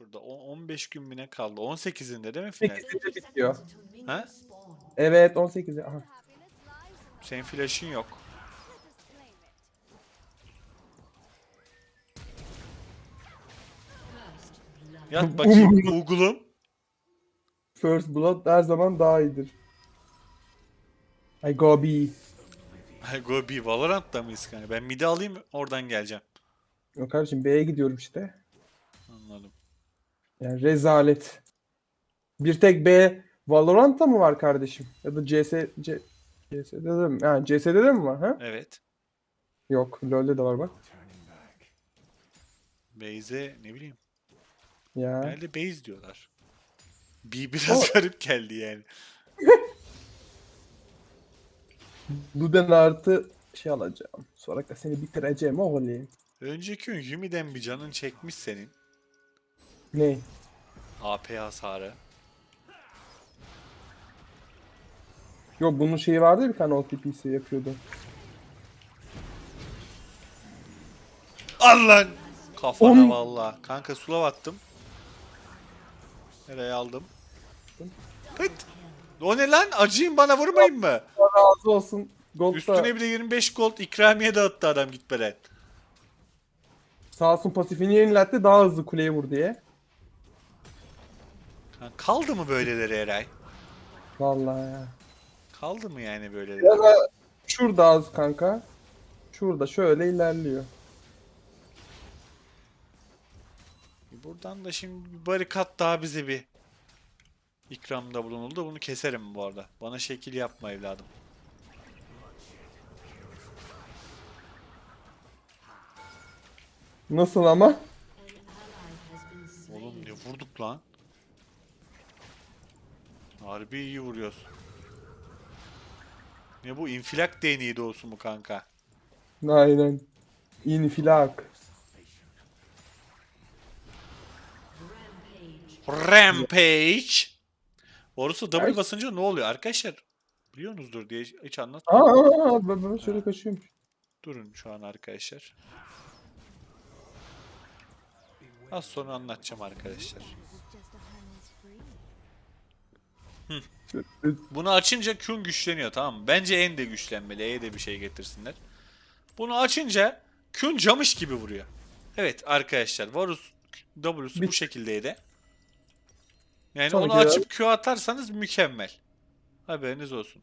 şurada. O- 15 gün mü ne kaldı? 18'inde değil mi final? 8'de bitiyor. Ha? Evet 18'e. Aha. Senin flash'ın yok. Yat bakayım Google'um. First Blood her zaman daha iyidir. I go B. Go bir Valorant'ta mıyız kanka? Ben mid'i alayım oradan geleceğim. Yok kardeşim B'ye gidiyorum işte. Anladım. Yani rezalet. Bir tek B Valorant'ta mı var kardeşim? Ya da CS C, CS'de de mi? Yani CS'de de mi var ha? Evet. Yok, LoL'de de var bak. Base'e ne bileyim. Ya. Herhalde base diyorlar. Bir biraz garip geldi yani. Luden artı şey alacağım. Sonra da seni bitireceğim oğlum. Önceki gün Yumi'den bir canın çekmiş senin. Ne? AP hasarı. Yok bunun şeyi vardı ya bir tane OTP'si yapıyordu. Al lan! Kafana Oğlum. valla. Kanka sulav attım. Nereye aldım? Pıt! O ne lan? Acıyın bana vurmayın mı? Razı olsun. Gold'da Üstüne bir de 25 gold ikramiye dağıttı adam gitmeden. sağ olsun pasifini yeniletti daha hızlı kuleye vur diye. Ha, kaldı mı böyleleri Eray? Vallahi ya. Kaldı mı yani böyleleri? Ya da şurada az kanka. Şurada şöyle ilerliyor. Buradan da şimdi bir barikat daha bize bir ikramda bulunuldu. Bunu keserim bu arada. Bana şekil yapma evladım. Nasıl ama? Oğlum ne vurduk lan? Harbi iyi vuruyoruz. Ne bu infilak değneği de olsun mu kanka? Aynen. İnfilak. Rampage. Orası W basınca ne oluyor arkadaşlar? Biliyorsunuzdur diye hiç anlat. Aa, ben, ben şöyle kaçıyorum. Durun şu an arkadaşlar. Az sonra anlatacağım arkadaşlar. Bunu açınca Q'un güçleniyor tamam mı? Bence en de güçlenmeli. E'ye de bir şey getirsinler. Bunu açınca Q'un camış gibi vuruyor. Evet arkadaşlar Varus W'su bu şekildeydi. Yani Sonraki onu açıp Q atarsanız mükemmel. Haberiniz olsun.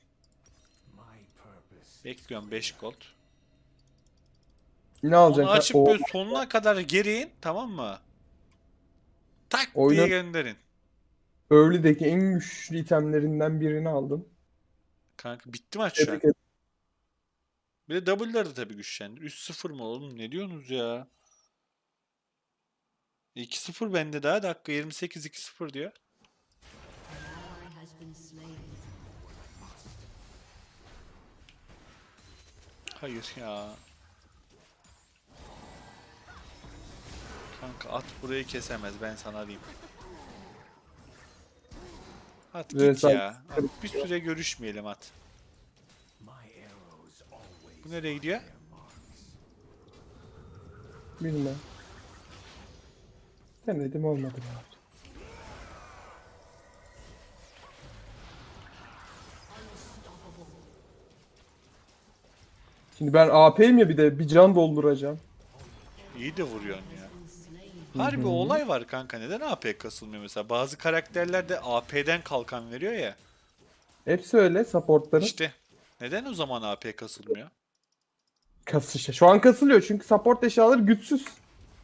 Bekliyorum 5 gold. Ne Onu alacaksın? açıp O- böyle sonuna kadar geriyin tamam mı? Tak diye Oyunun- gönderin. Early'deki en güçlü itemlerinden birini aldın. Kanka bitti maç şu an. Tebrik. Bir de W'ları da tabii güçlendi. 3-0 mı oğlum? Ne diyorsunuz ya? 2-0 bende daha. Dakika 28 2-0 diyor. Hayır ya. Kanka at burayı kesemez ben sana diyeyim. At git Resal- ya. At, bir süre görüşmeyelim at. Bu nereye gidiyor? Bilmem. Denedim olmadı. ya. Şimdi ben AP'yim ya bir de bir can dolduracağım. İyi de vuruyorsun ya. Harbi olay var kanka. Neden AP kasılmıyor mesela? Bazı karakterler de AP'den kalkan veriyor ya. Hepsi öyle supportların. İşte neden o zaman AP kasılmıyor? Kasışa. Şu an kasılıyor çünkü support eşyaları güçsüz.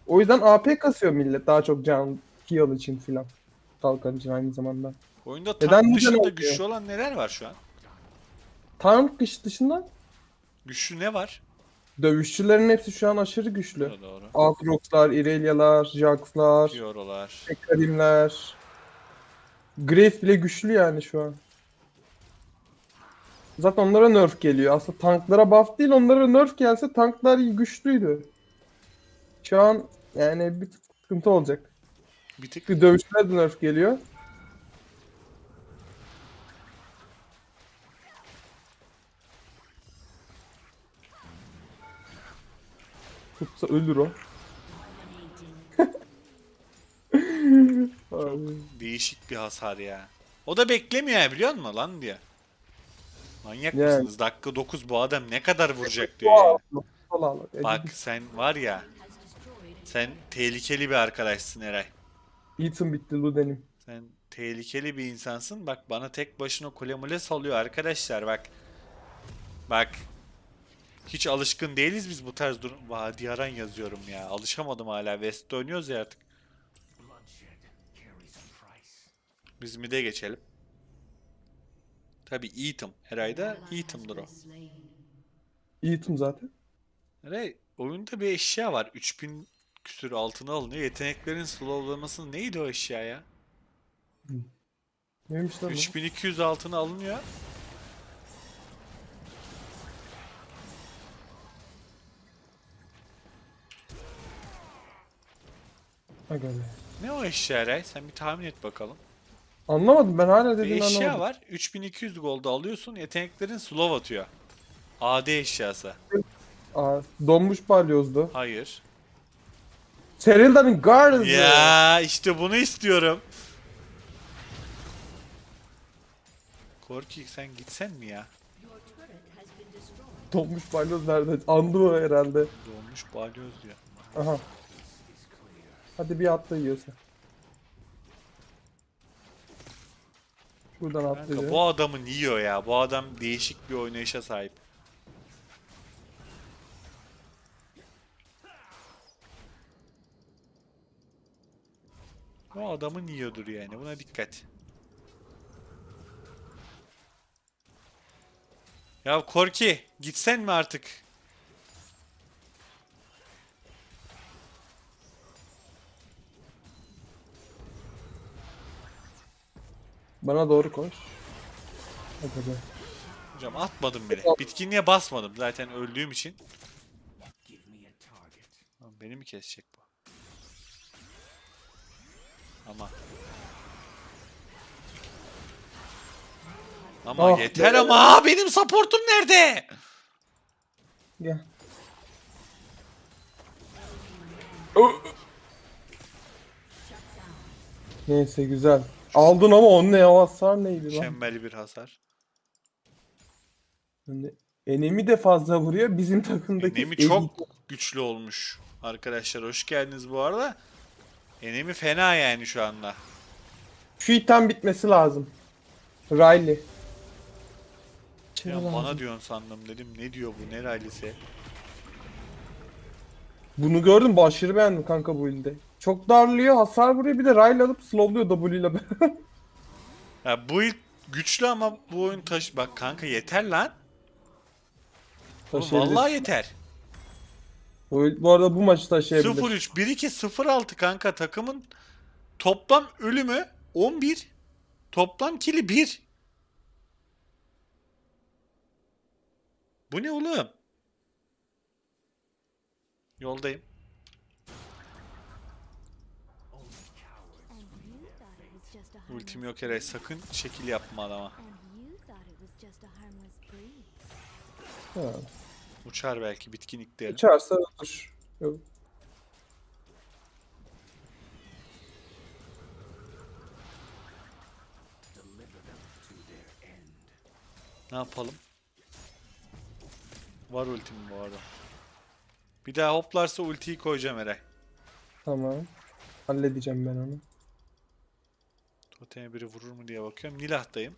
O yüzden AP kasıyor millet daha çok can heal için filan. Kalkan için aynı zamanda. Oyunda tank neden dışında oluyor? güçlü olan neler var şu an? Tank dış dışında Güçlü ne var? Dövüşçülerin hepsi şu an aşırı güçlü. Doğru doğru. Aatrox'lar, Irelia'lar, Jax'lar, Fiora'lar. Hekarim'ler. Grace bile güçlü yani şu an. Zaten onlara nerf geliyor. Aslında tanklara buff değil onlara nerf gelse tanklar güçlüydü. Şu an yani bir tık sıkıntı olacak. Bir tık dövüşlere de nerf geliyor. Tutsa ölür o. Ay. Değişik bir hasar ya. O da beklemiyor ya biliyor musun lan diye. Manyak Yani. mısınız? Dakika 9 bu adam ne kadar vuracak diyor ya. Allah Allah. Bak sen var ya. Sen tehlikeli bir arkadaşsın Eray. Ethan bitti Luden'im. Sen tehlikeli bir insansın. Bak bana tek başına kule mule salıyor arkadaşlar bak. Bak. Hiç alışkın değiliz biz bu tarz durum. Vadi Aran yazıyorum ya. Alışamadım hala. West'te oynuyoruz ya artık. Biz mid'e geçelim. Tabi Ethan. Eray'da Ethan'dır o. Ethan zaten. Eray oyunda bir eşya var. 3000 küsür altına alınıyor. Yeteneklerin slowlaması neydi o eşya ya? Neymiş lan bu? 3200 altına alınıyor. Aga be. Ne o eşya Eray? Sen bir tahmin et bakalım. Anlamadım ben hala Bir dediğini eşya anlamadım. var. 3200 gold alıyorsun. Yeteneklerin slow atıyor. AD eşyası. Aa, donmuş balyozdu. Hayır. Serilda'nın Guardians'ı. Ya işte bunu istiyorum. Korki sen gitsen mi ya? Donmuş balyoz nerede? Andı o herhalde. Doğmuş balyoz diyor. Aha. Hadi bir atla yiyorsa. Şuradan Kanka atlayacağım. bu adamın yiyor ya. Bu adam değişik bir oynayışa sahip. Bu adamın yiyordur yani. Buna dikkat. Ya Korki gitsen mi artık? Bana doğru koş. Hadi be. Hocam atmadım bile. Bitkinliğe basmadım zaten öldüğüm için. Lan Beni mi kesecek bu? Ama. Ama Ah, yeter be. ama benim supportum nerede? Gel. Neyse güzel. Aldın ama onun ne hasar neydi lan? Mükemmel bir hasar. Yani enemi de fazla vuruyor. Bizim takımdaki Enemi Eddie- çok güçlü olmuş. Arkadaşlar hoş geldiniz bu arada. Enemi fena yani şu anda. Şu item bitmesi lazım. Riley. Ya Lazım. bana diyorsun sandım dedim. Ne diyor bu? Ne rallisi? Bunu gördüm. bu Aşırı beğendim kanka bu ilde. Çok darlıyor, hasar vuruyor. Bir de Riley alıp slowluyor W ile. Ya bu ilk güçlü ama bu oyun taş... Bak kanka yeter lan. Oğlum Taşıyabilir. vallahi yeter. Bu, bu arada bu maçı taşıyabilir. 0-3, 1-2, 0-6 kanka takımın toplam ölümü 11. Toplam kili 1. Bu ne oğlum? Yoldayım. Ultim yok Eray sakın şekil yapma adama. Ha. Uçar belki bitkinlik derim. Uçarsa olur. Yok. Ne yapalım? Var ultim bu arada. Bir daha hoplarsa ultiyi koyacağım Eray. Tamam. Halledeceğim ben onu. Toteme biri vurur mu diye bakıyorum. Nilah'tayım.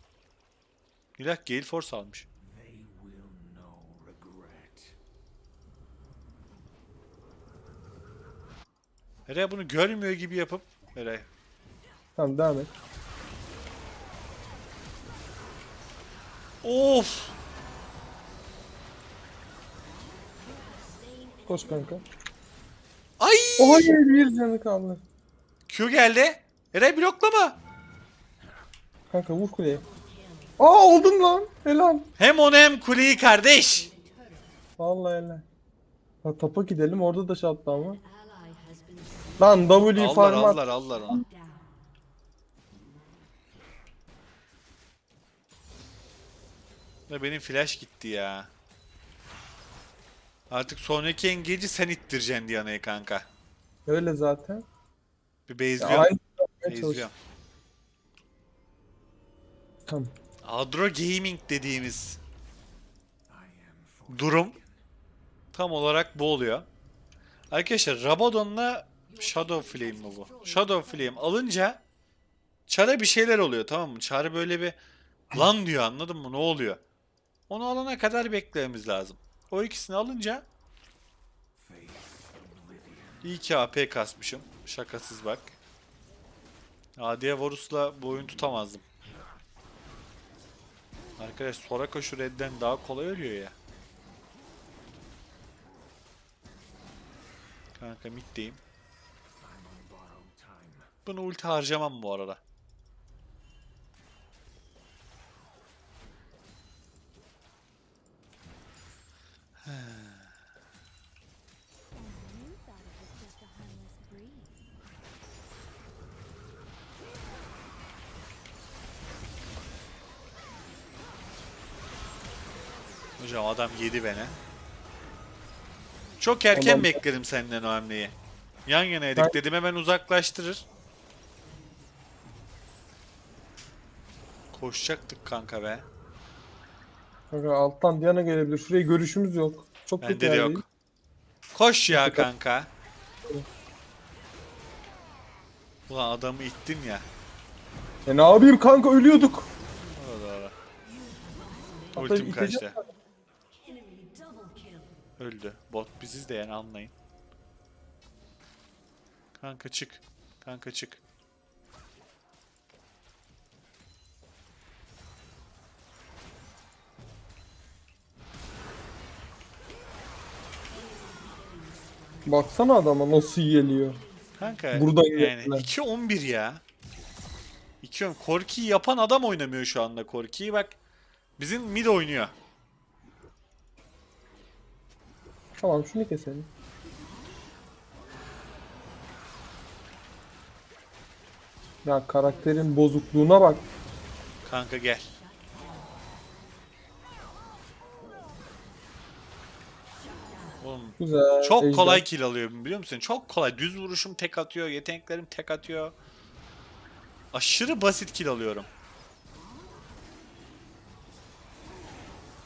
Nilah Gale Force almış. Eray bunu görmüyor gibi yapıp Eray. Tamam devam et. Of! Koş kanka. Ay! Oy bir canı kaldı. Q geldi. Eray bloklama. Kanka vur kuleye. Aa oldum lan. Helal. Hem onu hem kuleyi kardeş. Vallahi helal. Ha tapa gidelim orada da şattı ama. Lan W Aldılar farm at. aldılar aldılar onu. Ve benim flash gitti ya. Artık sonraki engage'i sen ittireceksin Diana'ya kanka. Öyle zaten. Bir Ya base'liyorum. aynı. İzliyorum. Tamam. Adro Gaming dediğimiz durum tam olarak bu oluyor. Arkadaşlar Rabadon'la Shadow Flame mi bu? Shadow Flame alınca Çar'a bir şeyler oluyor tamam mı? Çar böyle bir lan diyor anladın mı? Ne oluyor? Onu alana kadar beklememiz lazım. O ikisini alınca İyi ki AP kasmışım. Şakasız bak. Adiye Varus'la bu oyun tutamazdım. Arkadaş Soraka şu redden daha kolay ölüyor ya. Kanka middeyim. Bunu ulti harcamam bu arada. Hocam adam yedi beni. Çok erken Adam- bekledim senden o hamleyi. Yan yanaydık Ben- dedim hemen uzaklaştırır. Koşacaktık kanka be. Kanka alttan Diana gelebilir. Şuraya görüşümüz yok. Çok kötü Bende de yerdeyim. yok. Koş ya kanka. Ulan adamı ittin ya. E ne yapayım kanka ölüyorduk. Doğru doğru. Hatta Ultim kaçtı. Öldü. Bot biziz de yani anlayın. Kanka çık. Kanka çık. Baksana adama nasıl geliyor. Kanka Buradan yani geldiler. 2-11 ya. 2 Korki'yi yapan adam oynamıyor şu anda Korki'yi bak. Bizim mid oynuyor. Tamam şunu keselim. Ya karakterin bozukluğuna bak. Kanka gel. Oğlum Güzel. çok ejder. kolay kill alıyorum biliyor musun? Çok kolay. Düz vuruşum tek atıyor. Yeteneklerim tek atıyor. Aşırı basit kill alıyorum.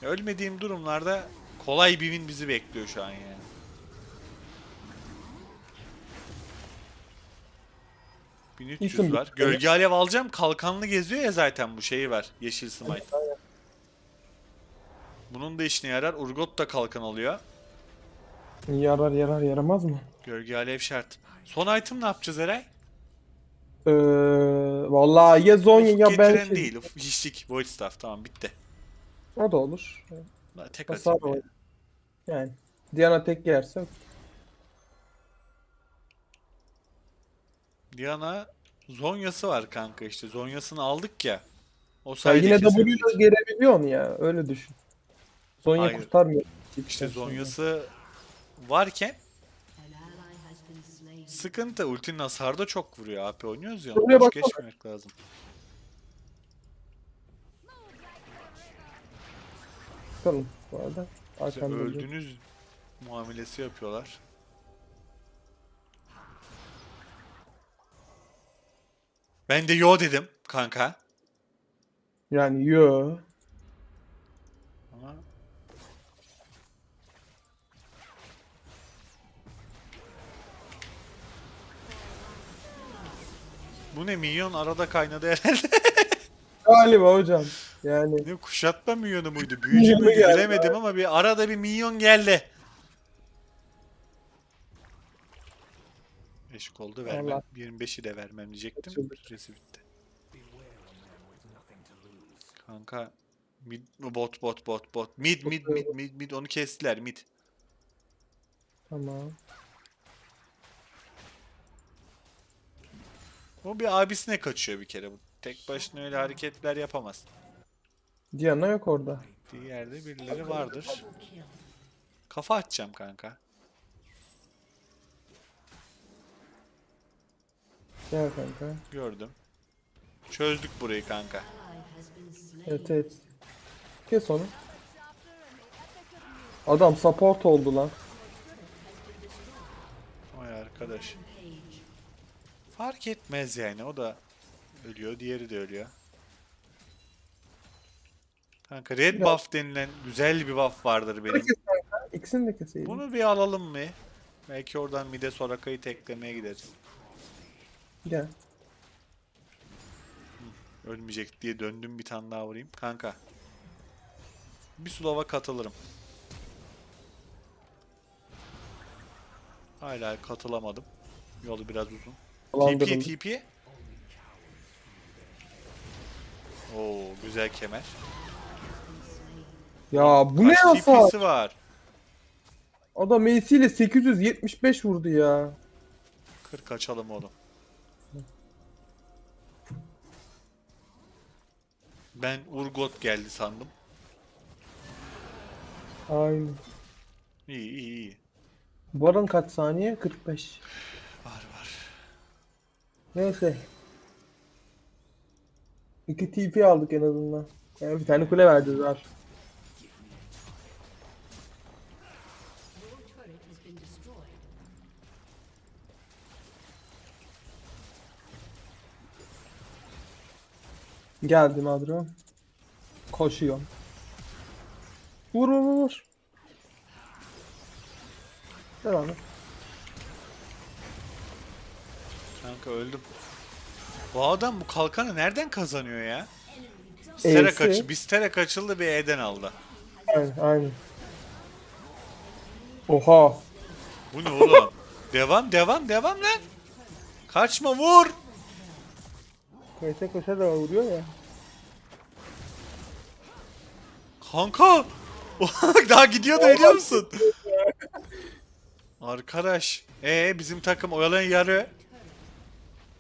Ölmediğim durumlarda kolay bir win bizi bekliyor şu an yani. İsim 1300 var. bitti. Gölge alev alacağım. Kalkanlı geziyor ya zaten bu şeyi var. Yeşil smite. Bunun da işine yarar. Urgot da kalkan alıyor. Yarar yarar yaramaz mı? Gölge alev şart. Son item ne yapacağız Eray? Ee, vallahi ya Zonya Ufuk ya ben getiren şey- değil. Uf, hiçlik. Void staff. Tamam bitti. O da olur. Daha Tek Hasar atayım. var. ya. Yani Diana tek yerse Diana Zonya'sı var kanka işte. Zonya'sını aldık ya. O sayede yine W kesebiliriz. ile gelebiliyorsun ya öyle düşün. Zonya Hayır. kurtarmıyor. İşte Zonya'sı varken sıkıntı. Ultinin hasarı da çok vuruyor. AP oynuyoruz ya. Baksana. geçmemek lazım. Bakalım bu arada. Bize Arkamda öldünüz muamelesi yapıyorlar. Ben de yo dedim kanka. Yani yo. Ama Bu ne minyon arada kaynadı herhalde. Galiba hocam. Yani ne kuşatma minyonu muydu? Büyücü Minyonu müydü geldi, bilemedim ama bir arada bir minyon geldi. Eşik oldu vermem. Allah. 25'i de vermem diyecektim. Kaçırdık. Süresi bitti. Kanka mid bot bot bot bot mid mid mid mid mid onu kestiler mid. tamam. O bir abisine kaçıyor bir kere bu. Tek başına öyle hareketler yapamaz. Diana yok orada. Bir yerde birileri vardır. Kafa atacağım kanka. Gel kanka. Gördüm. Çözdük burayı kanka. Evet evet. Kes onu. Adam support oldu lan. Vay arkadaş. Fark etmez yani o da ölüyor diğeri de ölüyor. Kanka red Biraz- buff denilen güzel bir buff vardır benim. İkisini de keseydin. Bunu bir alalım mı? Belki oradan mide Soraka'yı teklemeye gideriz. Gel. Ölmeyecek diye döndüm bir tane daha vurayım. Kanka. Bir slova katılırım. Hala katılamadım. Yolu biraz uzun. TP. TP. Oo güzel kemer. Ya bu ne Kaç hasar? TP'si var? Adam AC ile 875 vurdu ya. 40 açalım oğlum. Ben Urgot geldi sandım. Aynen. İyi iyi iyi. Baron kaç saniye? 45. Var var. Neyse. İki TP aldık en azından. Yani bir tane kule verdi var. Geldim Adro. Koşuyor. Vur vur vur. Devam et. Kanka öldüm. Bu adam bu kalkanı nereden kazanıyor ya? Stera E'si. kaç, Bistera kaçıldı bir E'den aldı. Aynen aynen. Oha. Bu ne oğlum? devam devam devam lan. Kaçma vur. Koşa koşa da vuruyor ya. Kanka. Daha gidiyordu biliyor musun? Arkadaş. ee bizim takım oyalayan yarı.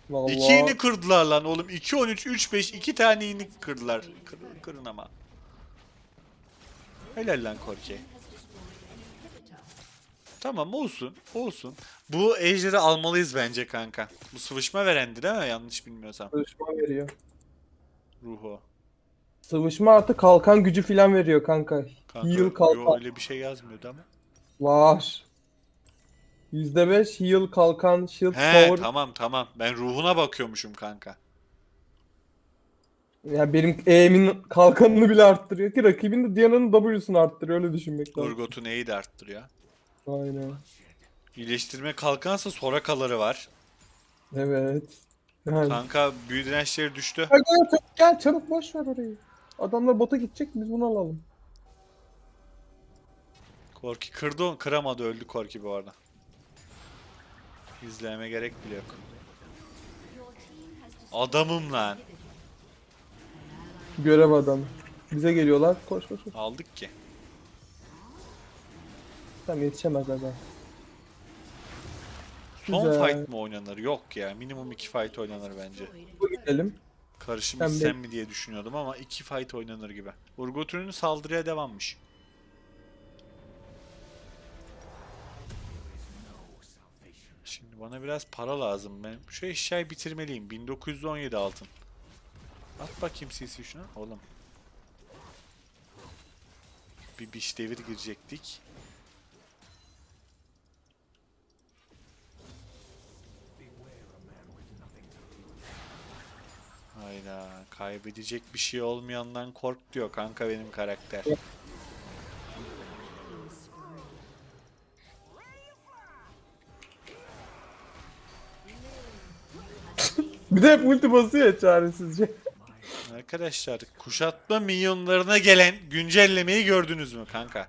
Vallahi. İki ini kırdılar lan oğlum. 2 13 3 5 iki tane ini kırdılar. Kır, kırın ama. Helal lan Korki. Tamam olsun. Olsun. Bu ejderi almalıyız bence kanka. Bu sıvışma verendi değil mi? Yanlış bilmiyorsam. Sıvışma veriyor. Ruhu. Sıvışma artı kalkan gücü filan veriyor kanka. Kanka heal yo, kalkan. öyle bir şey yazmıyordu ama. Var. %5 heal kalkan shield He power. tamam tamam. Ben ruhuna bakıyormuşum kanka. Ya benim E'min kalkanını bile arttırıyor ki rakibin de Diana'nın W'sunu arttırıyor öyle düşünmek lazım. Urgot'un E'yi de arttırıyor. Aynen. İyileştirme kalkansa Soraka'ları var. Evet. Yani. Kanka büyü dirençleri düştü. Gel, gel, gel çabuk boş ver orayı. Adamlar bota gidecek biz bunu alalım. Korki kırdı onu. Kıramadı öldü Korki bu arada. İzleme gerek bile yok. Adamım lan. Görev adamı. Bize geliyorlar. Koş koş koş. Aldık ki. Tamam yetişemez adam. Son Güzel. fight mı oynanır? Yok ya. Minimum 2 fight oynanır bence. Bu gidelim. Karışım Ben sen mi diye düşünüyordum ama 2 fight oynanır gibi. Urgot ürünü saldırıya devammış. Şimdi bana biraz para lazım. Ben şu eşyayı bitirmeliyim. 1917 altın. At bakayım CC şuna. Oğlum. Bir biş devir girecektik. Kaybedecek bir şey olmayandan kork diyor kanka benim karakter. Bir de hep ulti basıyor ya çaresizce. Arkadaşlar kuşatma milyonlarına gelen güncellemeyi gördünüz mü kanka?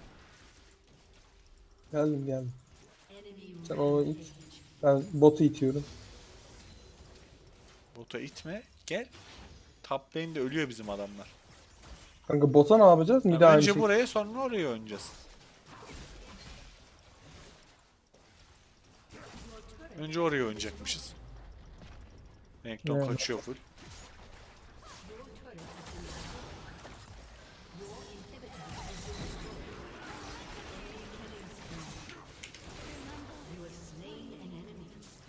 geldim geldim. Sen onu it. Ben botu itiyorum. Bota itme. Gel. Top lane'de ölüyor bizim adamlar. Kanka bota ne yapacağız? Ya aynı önce şey. buraya sonra oraya oynayacağız. Önce oraya oynayacakmışız. Renekton Evet. kaçıyor full.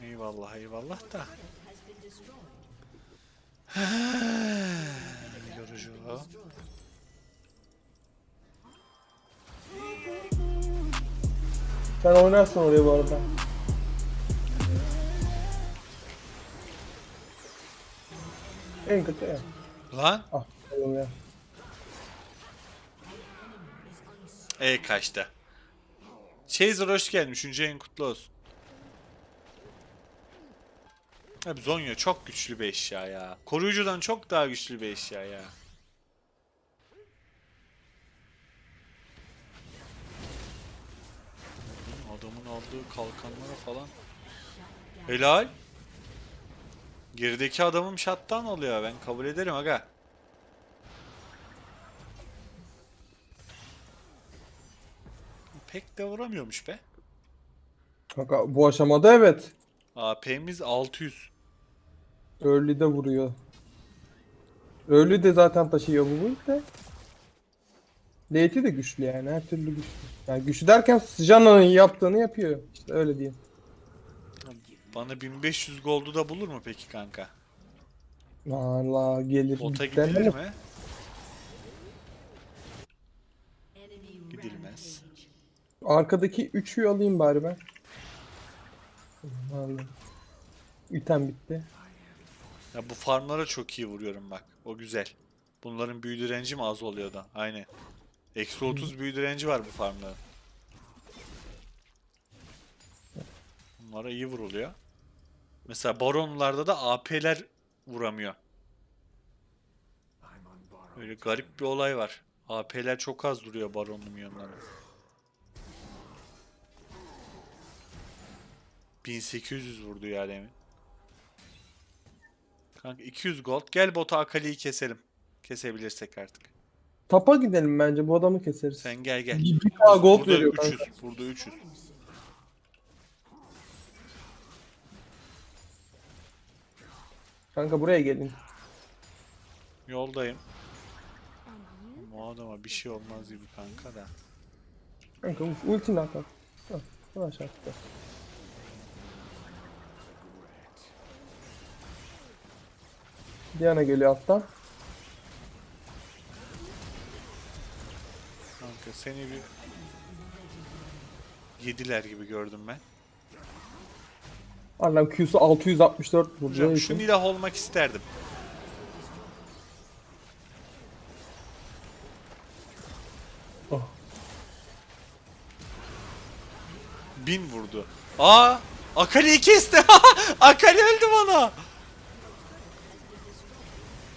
Eyvallah eyvallah da. Yorucu. Sen oynarsın oraya bu arada. En kötü ya. Lan Ah oğlum ya. E kaçtı. Chaser hoş geldin. Üçüncü en kutlu olsun. Abi Zonya çok güçlü bir eşya ya. Koruyucudan çok daha güçlü bir eşya ya. Adamın aldığı kalkanlara falan. Helal. Gerideki adamım shutdown oluyor. Ben kabul ederim aga. Pek de vuramıyormuş be. Kanka bu aşamada evet. AP'miz 600. Early'de vuruyor. Early de zaten taşıyor bu build de. Late'i de güçlü yani her türlü güçlü. Yani güçlü derken Jana'nın yaptığını yapıyor. İşte öyle diyeyim. Bana 1500 gold'u da bulur mu peki kanka? Valla gelir. Bota gidilir de- mi? Gidilmez. Arkadaki üçü alayım bari ben. Aldım. İtem bitti. Ya bu farmlara çok iyi vuruyorum bak. O güzel. Bunların büyü direnci mi az oluyor da? Aynen. Eksi 30 büyü direnci var bu farmların. Bunlara iyi vuruluyor. Mesela baronlarda da AP'ler vuramıyor. Öyle garip bir olay var. AP'ler çok az duruyor baronlu milyonlara. 1800 vurdu ya demin. Kanka 200 gold. Gel bota Akali'yi keselim. Kesebilirsek artık. Tapa gidelim bence bu adamı keseriz. Sen gel gel. Bir bir daha gold Burada veriyor 300. kanka. Burada 300. Kanka buraya gelin. Yoldayım. Bu adama bir şey olmaz gibi kanka da. Kanka ultini at at. At, Yavaş at. Diana geliyor alttan. Kanka seni bir yediler gibi gördüm ben. Arlam Q'su 664 vurdu. Hocam Neyse. şu Nilah olmak isterdim. Oh. Bin vurdu. Aa! Akali'yi kesti. Akali öldü bana.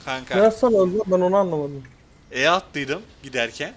Kanka Nasıl öldü ben onu anlamadım. E attıydım giderken.